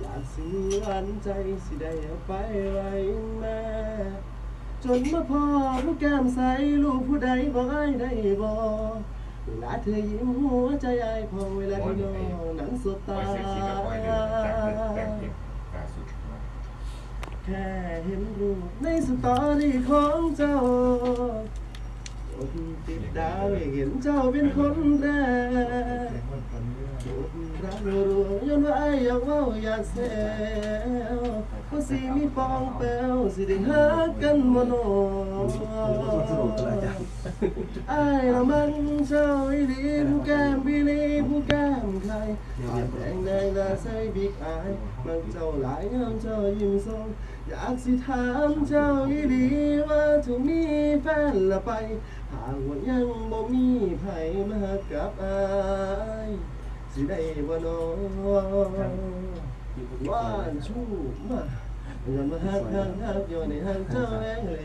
อยากสิมีวันใจสิได้เอาไปไว้แม่จนมาพอผู้แก้มใสลูกผู้ใดบอกอ้ายได้บอกเวลาเธอยิ้มหัวใจอ้ายพองเวลาที่น้องนั้นสบปล่ตาอยเซ็กซี่กับปล่อยเดินจากแต่งเพลงล่าสุดมาแค่เห็นรูปในสตอรี่ของเจ้าอดติดดาวให้เห็นเจ้าเป็นคนแรกอดรักรัวๆ ย้อนว่าไอ้ายอยากเว่าอยากแซวว่าสิมีปองแปวสิได้หักกันบ่น้อไอ้ายละมันเจ้าอีหลีผู้แก้มบิลีผู้แก้มใครปากแดงแดงตาใส่บิ๊กอายมันเจ้าหลายยามเจ้ายิ้มส่งอยากสิถามเจ้าอีหลีว่าเจ้ามีแฟนละไปหากว่ายังบ่มีไผมาหากับอาย สิได้บ่น้องว่านชูมาเงินมาหักหักหักอยู่ในหักเจ้าแองเล